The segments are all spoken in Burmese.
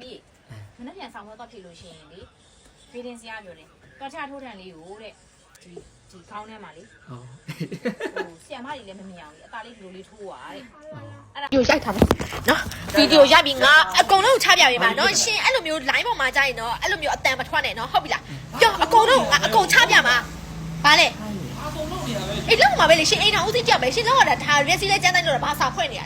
သမီးမနေ့ပြန်ဆောင်မတော့ဖြစ်လို့ရှိရင်လေဖေးတင်စရာပြောတယ်တော်ချထိုးတန်လေးကိုတဲ့ဒီဒီခေါင်းထဲမှာလေဟုတ်ဟိုဆီယမကြီးလည်းမမြင်အောင်လေအသားလေးဒီလိုလေးထိုးပါတဲ့ဗီဒီယိုရိုက်ထားပါနော်ဗီဒီယိုရိုက်ပြီးငါအကုန်လုံးချပြပေးပါနော်ရှင်အဲ့လိုမျိုး line ပေါ်မှာကြာရင်တော့အဲ့လိုမျိုးအတန်မထွက်နဲ့နော်ဟုတ်ပြီလားပြောအကုန်လုံးငါအကုန်ချပြမှာဘာလဲအေးလုံးမှာပဲလေရှင်အိမ်တော်ဦးစီးကြပဲရှင်လောက်ရတာဒါရက်စီလဲကျန်းတိုင်းလို့ဘာစာဖွင့်နေရ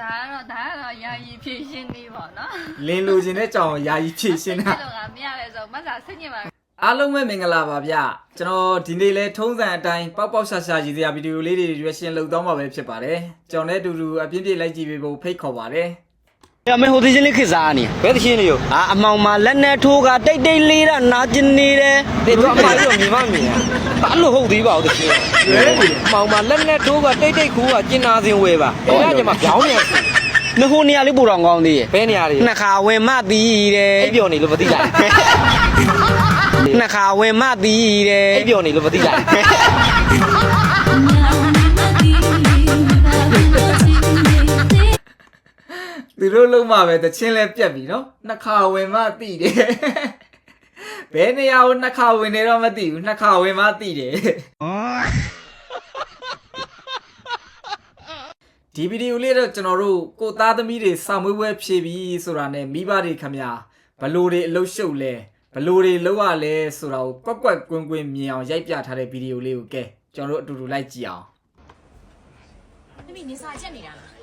ဒါကတော့ဒါကတော့ယာယီဖြည့်ရှင်းနေပါတော့လင်းလိုချင်တဲ့ကြောင်ယာယီဖြည့်ရှင်းတာအဲ့လိုကမရလဲဆိုမဆာဆင်းညင်ပါအားလုံးပဲမင်္ဂလာပါဗျကျွန်တော်ဒီနေ့လဲထုံးစံအတိုင်းပေါက်ပေါက်ရှာရှာရည်စရာဗီဒီယိုလေးတွေရွေးရှင်လုပ်သွားမှာပဲဖြစ်ပါတယ်ကျွန်တော်လည်းအတူတူအပြင်းပြေးလိုက်ကြည့်ပေးဖို့ဖိတ်ခေါ်ပါတယ် ရမင်းဟိုသချင်းလေးခေစားနေဘယ်သချင်းလေးရောအာအမောင်မှာလက်နဲ့ထိုးကတိတ်တိတ်လေးတာနာကျင်နေတယ်ဒီတော့အမကြီးတော့မြင်မမြင်ဘာလို့ဟုတ်သေးပါဦးသချင်းရဲနေအမောင်မှာလက်နဲ့ထိုးကတိတ်တိတ်ခူးကကျင်နာစင်ဝဲပါအဲ့ဒါကျမပြောင်းနေနဟိုနေရာလေးပူတော်ကောင်းသေးရဲ့ဘယ်နေရာလေးနှစ်ခါဝင်မသီးတယ်အဲ့ပြောနေလို့မသိလိုက်နှစ်ခါဝင်မသီးတယ်အဲ့ပြောနေလို့မသိလိုက် တို့လုံးမှပဲတချင်းလဲပြက်ပြီနော်နှစ်ခါဝင်မှသိတယ်ဘယ်နေရာကိုနှစ်ခါဝင်နေတော့မသိဘူးနှစ်ခါဝင်မှသိတယ်ဒီဗီဒီယိုလေးတော့ကျွန်တော်တို့ကိုသားသမီးတွေစာမွေးပွဲဖြည့်ပြီးဆိုတာနဲ့မိဘတွေခမညာဘလို့တွေအလုတ်ရှုပ်လဲဘလို့တွေလောက်ရလဲဆိုတာကိုကွက်ကွက်ကွင်းကွင်းမြင်အောင်ရိုက်ပြထားတဲ့ဗီဒီယိုလေးကိုကဲကျွန်တော်တို့အတူတူလိုက်ကြည့်အောင်သမီးနေစာချက်နေတာလား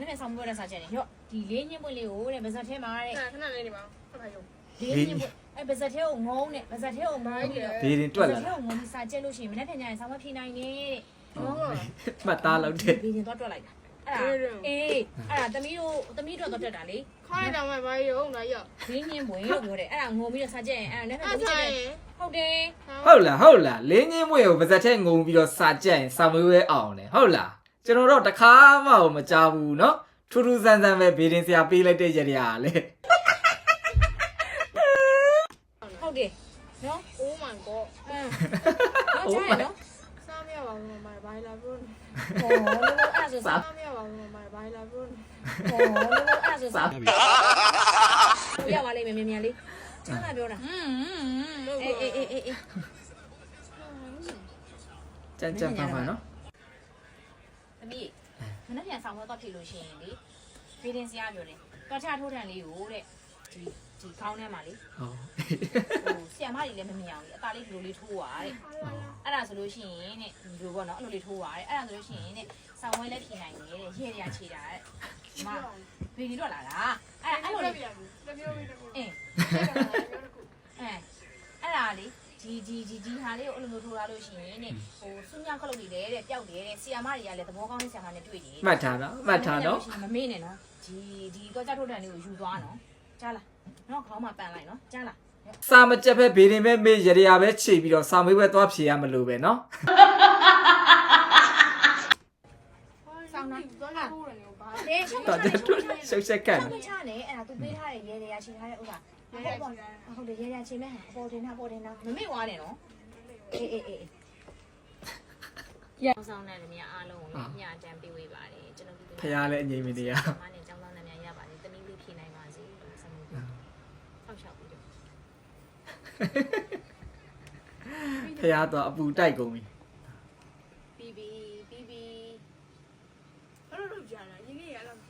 မနေ့ဆောင်မွေးတဲ့စာချက်နေရော့ဒီလေးညင်းပွင့်လေးကိုတဲ့ဗဇက်ထဲမှာတဲ့ခဏလေးနေပါခဏရုံလေးညင်းပွင့်အဲဗဇက်ထဲကိုငုံနဲ့ဗဇက်ထဲကိုငုံပြီးတော့ဘေးရင်တွက်လာဗဇက်ထဲကိုငုံပြီးစာချက်လို့ရှိရင်မနေ့ပြန်ညရင်ဆောင်မဖြေနိုင်နဲ့တဲ့နော်မှတ်သားလောက်တဲ့ဘေးရင်တော့တွက်လိုက်တာအဲ့ဒါအေးအဲ့ဒါသမီးတို့သမီးတို့တော့တက်တာလေခိုင်းတောင်မှဘာရုံလာရောဘေးညင်းပွင့်လို့ပြောတယ်အဲ့ဒါငုံပြီးတော့စာချက်ရင်အဲ့ဒါနဲ့ပြန်ပြီးချက်တယ်ဟုတ်တယ်ဟုတ်လားဟုတ်လားလင်းချင်းမွေကိုပါဇက်ထဲငုံပြီးတော့စာကြက်ရင်စာမွေးဝဲအောင်တယ်ဟုတ်လား ကျွန်တော်တော့တခါမှမကြားဘူးเนาะထူးထူးဆန်းဆန်းပဲဘေးရင်ဆရာပေးလိုက်တဲ့ကြရလေ ဟုတ်တယ်နော် Oh my god အင်းဟုတ်ကြရနော် စားမရပါဘူးမမဘာလာဘုန်း ဟောလို့အဲ့ဒါဆိုစာ စားမရပါဘူးမမဘာလာဘုန်း ဟောလို့အဲ့ဒါဆိုစာရပါလိမ့်မယ်မြန်မြန်လေးကျန်းလာပြောတာ อืม အေးအေးအေးအေး ကြမ်းကြမ်းပါပါเนาะ သမီးမနေ့ပြန်ဆောင်မတော့ဖြစ်လို့ရှိရင်လေဖေးတင်စရာပြောတယ်တော်ချထိုးတန်လေးကိုတဲ့ဒီဒီခေါင်းထဲမှာလေဟုတ်ဟိုဆီယမကြီးလည်းမမြင်အောင်လေအသားလေးဒီလိုလေးထိုးပါတဲ့အဲ့ဒါဆိုလို့ရှိရင်တဲ့ဒီလိုပေါ့နော်အဲ့လိုလေးထိုးပါတဲ့အဲ့ဒါဆိုလို့ရှိရင်တဲ့ဆောင်းဝဲလည်းဖြေနိုင်တယ်တဲ့ရေရချေတာတဲ့ဒီမှာဘေဒီတော့လာတာအဲ့အဲ့လိုလေးတမျိုးပြီးတမျိုးအင်းအဲအဲ့ဒါလေ ဒီဒီဒီဒီဟာလေးကိုအဲ့လိုမျိုးထိုးလာလို့ရှိရင်တဲ့ဟိုဆူညောင်ခလုတ်တွေလည်းတဲ့ပျောက်တယ်တဲ့ဆီယာမတွေကလည်းသဘောကောင်းတဲ့ဆီယာမနဲ့တွေ့တယ်မှတ်ထားတော့မှတ်ထားတော့မမေ့နဲ့နော်ဒီဒီတော့ကြထုတ်တန်လေးကိုယူသွားနော်ကြားလားနော်ခေါင်းမှာပန်လိုက်နော်ကြားလားစာမကြက်ပဲဘေးရင်ပဲမေးရရပဲခြေပြီးတော့စာမေးပဲသွားဖြေရမလို့ပဲနော်ဆောင်းနာသွားလာထိုးတယ်နော်ဘာလဲရှုပ်ရှက်ကန်ရှုပ်ရှက်ကန်အဲ့ဒါသူပေးထားတဲ့ရေတွေရရှိထားတဲ့ဥစ္စာ ဟုတ်ပေါ့ဟုတ်တယ်ရေရေချင်မဲ့အပေါ်တင်တာပေါ်တင်တာမမေ့သွားနဲ့နော်အေးအေးအေးရအောင်ဆောင်တဲ့နေရာအားလုံးကိုညအတန်းပေးဝေးပါတယ်ကျွန်တော်ဒီဖရားလည်းအငြိမ်မနေရမနဲ့ကျောင်းသားနာမည်ရပါတယ်တမီးလေးဖြေနိုင်ပါစေဆမ်လို့ဆောက်ရှောက်ပြီးတော့ဖရားတော့အပူတိုက်ကုန်ပြီပြီးပြီးပြီးပြီးအဲ့လိုလုပ်ကြတာရင်းနေရလောက်ကြ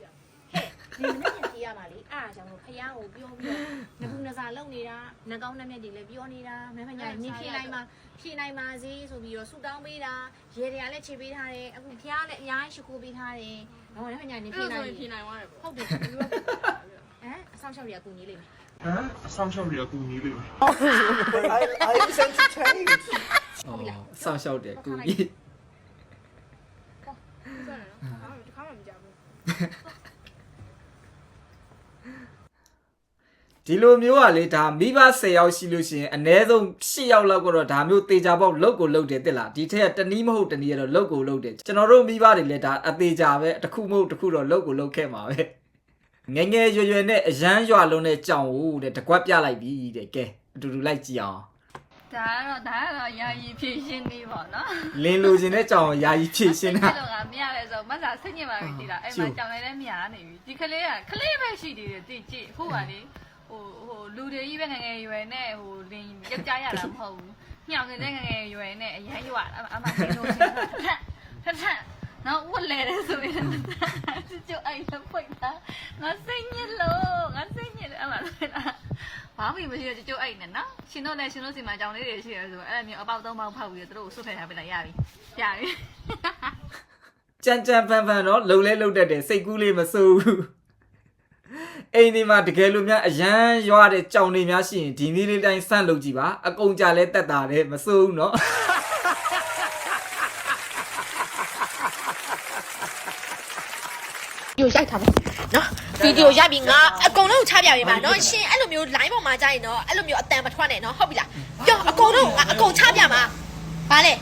ဒီမနေ့ကဖြေရမှာလေအားအကြောင်းလို့ဖះကိုပြောပြီးတော့ငကူနစားလုံနေတာနှကောင်းနှမျက်တွေလည်းပြောနေတာမဖညာနင်ဖြေနိုင်မှာဖြေနိုင်ပါစေဆိုပြီးတော့ဆူတောင်းပေးတာရေတွေကလည်းခြေပေးထားတယ်အခုဖះလည်းအများကြီးရှိခိုးပေးထားတယ်ဟောမဖညာနင်ဖြေအဲ့နိုင်လိုဖြေနိုင်သွားတယ်ပေါ့ဟုတ်တယ်ဟမ်အဆောင်ရှောက်တွေကကူညီလိမ့်မယ်ဟမ်အဆောင်ရှောက်ရကူညီလိမ့်မယ်ဩဆောင်းလျှောက်တယ်ကူကြီးဆက်နေနော်အားတခါမှမကြဘူး ဒီလိုမျိုးကလေဒါမိဘ10ယောက်ရှိလို့ရှိရင်အ ਨੇ ဆုံး10ယောက်လောက်ကတော့ဒါမျိုးတေချာပေါက်လောက်ကိုလောက်တယ်တက်လားဒီထက်ကတနည်းမဟုတ်တနည်းကတော့လောက်ကိုလောက်တယ်ကျွန်တော်တို့မိဘတွေလည်းဒါအသေးချာပဲတစ်ခုမဟုတ်တစ်ခုတော့လောက်ကိုလောက်ခဲ့မှာပဲငယ်ငယ်ရွယ်ရွယ်နဲ့အရန်ရွာလုံးနဲ့ကြောင်ဦးတဲ့တကွက်ပြလိုက်ပြီတဲ့ကဲအတူတူလိုက်ကြည့်အောင်ဒါကတော့ဒါကတော့ယာယီဖြည့်ရှင်းနေပါတော့လင်းလိုချင်တဲ့ကြောင်ကိုယာယီဖြည့်ရှင်းတာလောကမရလဲဆိုမဆာစိတ်ညစ်ပါပြီဒီလားအဲ့မှာကြောင်လိုက်လဲမရနေပြီဒီကလေးကကလေးပဲရှိသေးတယ်တိကြည့်အခုကလေ ဟိုဟိုလူတွေကြီးပဲငငယ်ရွယ်နဲ့ဟိုလင်းယောက်ျားရတာမဟုတ်ဘူးညောင်နေတဲ့ငငယ်ရွယ်နဲ့အရန်ရွာအမသိလို့ရှိရင်ထထထနော်ဝတ်လဲတယ်ဆိုရင်ကျုပ်အဲ့လိုဖွင့်တာငါစိတ်ညစ်လို့ငါစိတ်ညစ်တယ်အမလားဘာမှမရှိတော့ကျုပ်အဲ့နဲ့နော်ရှင်တို့လည်းရှင်တို့စီမှာကြောင်လေးတွေရှိရဆိုအဲ့လိုမျိုးအပေါက်သုံးပေါက်ဖောက်ပြီးတော့တို့ကိုဆွတ်ဖယ်ထားပြလိုက်ရပြီရပြီကြမ်းကြမ်းဖန်ဖန်တော့လှုပ်လဲလှုပ်တတ်တယ်စိတ်ကူးလေးမစိုးဘူး အိမ်ဒီမှာတကယ်လို့များအရန်ရွာတဲ့ကြောင်တွေများရှိရင်ဒီနည်းလေးတိုင်းဆန့်လုပ်ကြည့်ပါအကုန်ကြလဲတက်တာတယ်မစိုးဘူးเนาะ ဗီဒီယိုရိုက်ထားမယ်နော်ဗီဒီယိုရိုက်ပြီးငါအကုန်လုံးချပြပေးပါနော်ရှင်အဲ့လိုမျိုး line ပေါ်မှာကြာရင်တော့အဲ့လိုမျိုးအတန်မထွက်နဲ့နော်ဟုတ်ပြီလားပြောအကုန်လုံးငါအကုန်ချပြမှာဗာလေ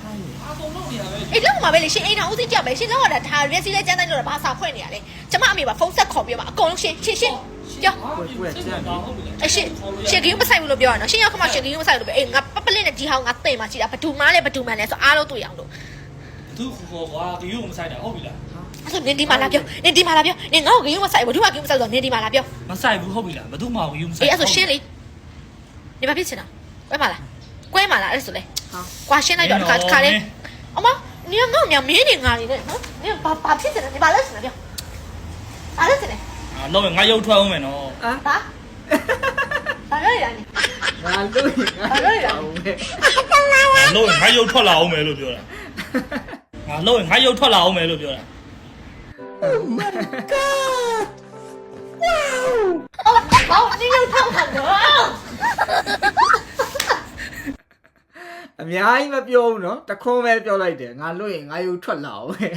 အေးလုံးမှာပဲလေရှင်အိမ်တော်ဦးစီးကြောက်ပဲရှင်လောက်ရတာဒါရက်စီလဲကျန်းတိုင်းလို့ဘာစာဖွင့်နေရလဲကျမအမေကဖုန်းဆက်ခေါ်ပြမှာအကုန်လုံးရှင်ရှင်ရှင် ပြောကိုယ်ကိုယ်ကြမ်းပြီအရှင်ရှင်ကင်းမဆိုင်ဘူးလို့ပြောရနော်ရှင်ရောက်ခမရှင်ကင်းမဆိုင်ဘူးလို့ပြောအေးငါပပလင်းနဲ့ဒီဟောင်းငါတင်မှာကြည့်တာဘဒူမားလဲဘဒူမန်လဲဆိုအားလုံးတွေ့အောင်လို့သူခေါ်ကွာဒီကိုမဆိုင်တာဟုတ်ပြီလားအဲ့ဆိုနင်ဒီမှာလာပြောနင်ဒီမှာလာပြောနင်ငါ့ကိုကင်းမဆိုင်ဘူးဘဒူမာကင်းမဆိုင်ဆိုနင်ဒီမှာလာပြောမဆိုင်ဘူးဟုတ်ပြီလားဘယ်သူမှဘူးယူမဆိုင်အေးအဲ့ဆိုရှင်းလေနေမဖြစ်ချင်တာကွဲပါလားကွဲပါလားအဲ့ဆိုလေကွာရှင်းလိုက်တော့ခါခါလေအမနင်ငေါ့ညာမင်းနေငါနေနဲ့နော်နင်ဘာဘာဖြစ်ချင်လဲဒီဘာလဲစနေပြောဘာလဲစနေ ငါလုံးငါရုပ်ထွက်အောင်မယ်နော်ဟာဘာဘာလို့ရလဲငါလို့ငါလို့ရအောင်ပဲငါလုံးငါရုပ်ထွက်လာအောင်မယ်လို့ပြောတာငါလုံးငါရုပ်ထွက်လာအောင်မယ်လို့ပြောတာ Oh my god Wow အော်ဘာလို့ရုပ်ထွက်လာတော့အများကြီးမပြောဘူးနော်တခွန်းပဲပြောလိုက်တယ်ငါလွတ်ရင်ငါယူထွက်လာအောင်ပဲ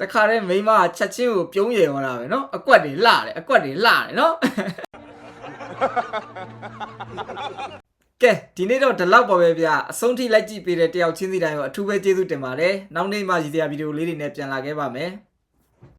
တခါတည်းမိမချက်ချင်းကိုပြုံးရယ်ဟောတာပဲနော်အကွက်တွေလှတယ်အကွက်တွေလှတယ်နော်ကဲဒီနေ့တော့ဒီလောက်ပါပဲဗျာအဆုံးထိလိုက်ကြည့်ပေးတဲ့တယောက်ချင်းစီတိုင်းကိုအထူးပဲကျေးဇူးတင်ပါတယ်နောက်နေ့မှရည်စရာဗီဒီယိုလေးတွေနဲ့ပြန်လာခဲ့ပါမယ်